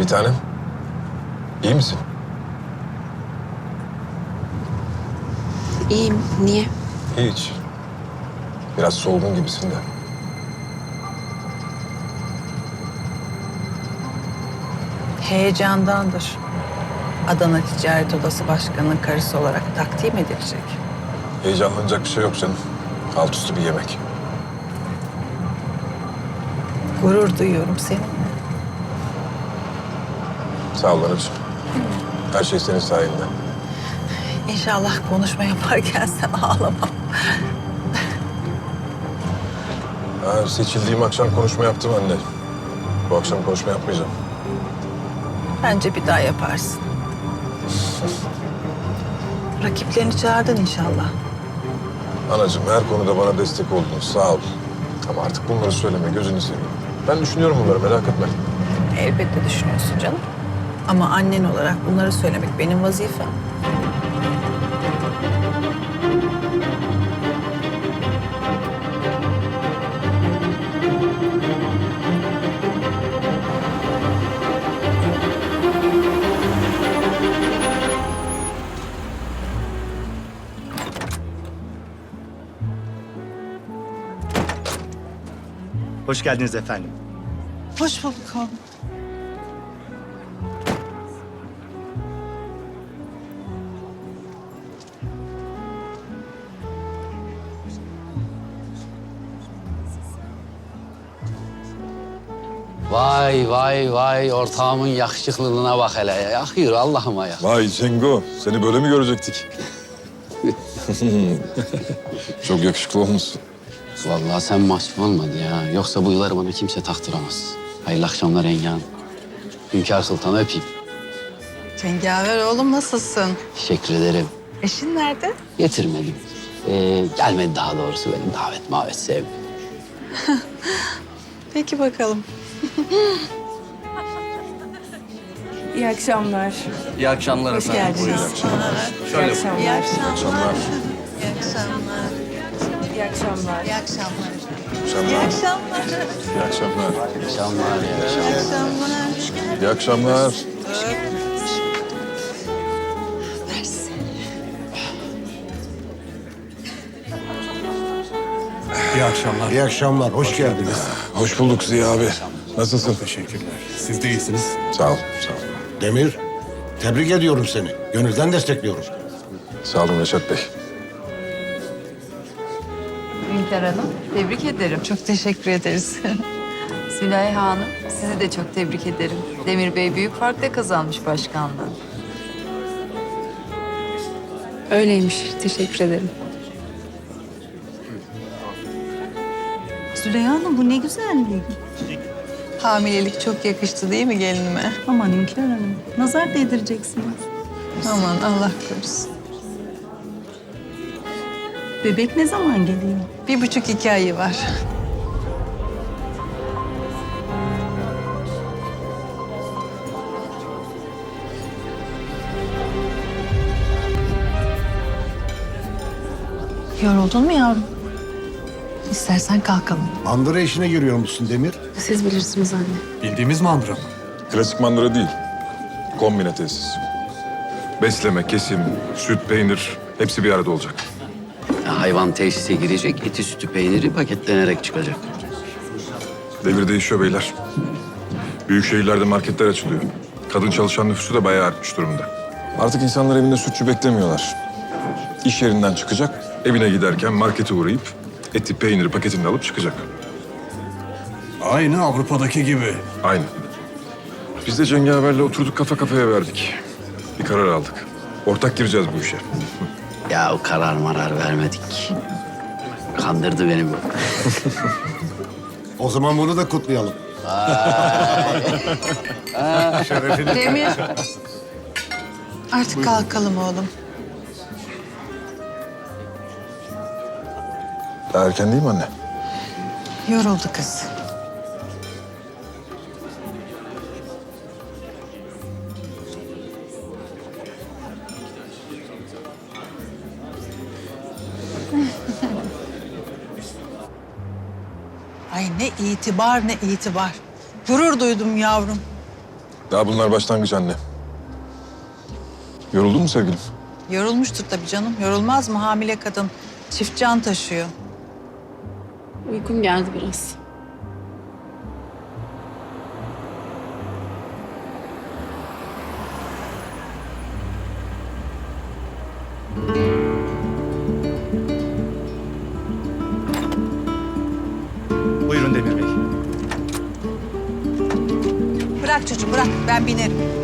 Bir tanem. İyi misin? İyiyim. Niye? Hiç. Biraz solgun gibisin de. Heyecandandır. Adana Ticaret Odası Başkanı'nın karısı olarak takdim edilecek. Heyecanlanacak bir şey yok canım. Alt üstü bir yemek. Gurur duyuyorum seninle. Sağ ol anacığım. Her şey senin sayende. İnşallah konuşma yaparken sen ağlamam. Ha, seçildiğim akşam konuşma yaptım anne. Bu akşam konuşma yapmayacağım. Bence bir daha yaparsın. Rakiplerini çağırdın inşallah. Anacığım her konuda bana destek oldun. Sağ ol. Ama artık bunları söyleme gözünü seveyim. Ben düşünüyorum bunları merak etme. Elbette düşünüyorsun canım. Ama annen olarak bunları söylemek benim vazifem. Hoş geldiniz efendim. Hoş bulduk oğlum. Vay vay vay ortağımın yakışıklılığına bak hele ya. Yakıyor Allah'ıma ya. Vay Cengo seni böyle mi görecektik? Çok yakışıklı olmuşsun. Vallahi sen mahcup olmadı ya. Yoksa bu yılları bana kimse taktıramaz. Hayırlı akşamlar Engin. Hünkâr Sultan'ı öpeyim. Cengaver oğlum nasılsın? Teşekkür ederim. Eşin nerede? Getirmedim. Ee, gelmedi daha doğrusu benim davet mavet sevmiyor. Peki bakalım. İyi akşamlar. İyi akşamlar Hoş efendim. geldiniz. Şöyle İyi akşamlar. Akşamlar. İyi akşamlar. İyi akşamlar. İyi akşamlar. Akşamlar. akşamlar. İyi akşamlar. Akşamlar ya. akşamlar. İyi akşamlar. İyi akşamlar. İyi akşamlar, hoş geldiniz. Hoş bulduk Ziya abi. Nasılsın? Teşekkürler. Siz de iyisiniz. Sağ ol. Sağ ol. Demir, tebrik ediyorum seni. Gönülden destekliyorum. Sağ olun Reşat Bey. Hünkar Hanım, tebrik ederim. Çok teşekkür ederiz. Züleyha Hanım, sizi de çok tebrik ederim. Demir Bey büyük farkla kazanmış başkanlığı. Öyleymiş. Teşekkür ederim. Züleyha Hanım bu ne güzellik. Hamilelik çok yakıştı değil mi gelinime? Aman Hünkar Hanım. Nazar değdireceksiniz. Aman Allah korusun. Bebek ne zaman geliyor? Bir buçuk iki ayı var. Yoruldun mu yavrum? İstersen kalkalım. Mandıra işine giriyor musun Demir? Siz bilirsiniz anne. Bildiğimiz mandıra mı? Klasik mandıra değil. Kombine tesis. Besleme, kesim, süt, peynir hepsi bir arada olacak. Hayvan tesise girecek, eti sütü peyniri paketlenerek çıkacak. Devir değişiyor beyler. Büyük şehirlerde marketler açılıyor. Kadın çalışan nüfusu da bayağı artmış durumda. Artık insanlar evinde sütçü beklemiyorlar. İş yerinden çıkacak, evine giderken markete uğrayıp eti, peyniri paketini alıp çıkacak. Aynı Avrupa'daki gibi. Aynı. Biz de Cengaver'le oturduk kafa kafaya verdik. Bir karar aldık. Ortak gireceğiz bu işe. Ya o karar marar vermedik. Kandırdı beni bu. O zaman bunu da kutlayalım. Demir. Artık kalkalım oğlum. Daha erken değil mi anne? Yoruldu kız. Ay ne itibar ne itibar. Gurur duydum yavrum. Daha bunlar başlangıç anne. Yoruldun mu sevgilim? Yorulmuştur tabii canım. Yorulmaz mı hamile kadın? Çift can taşıyor. Uykum geldi biraz. Buyurun Demir Bey. Bırak çocuğum bırak ben binerim.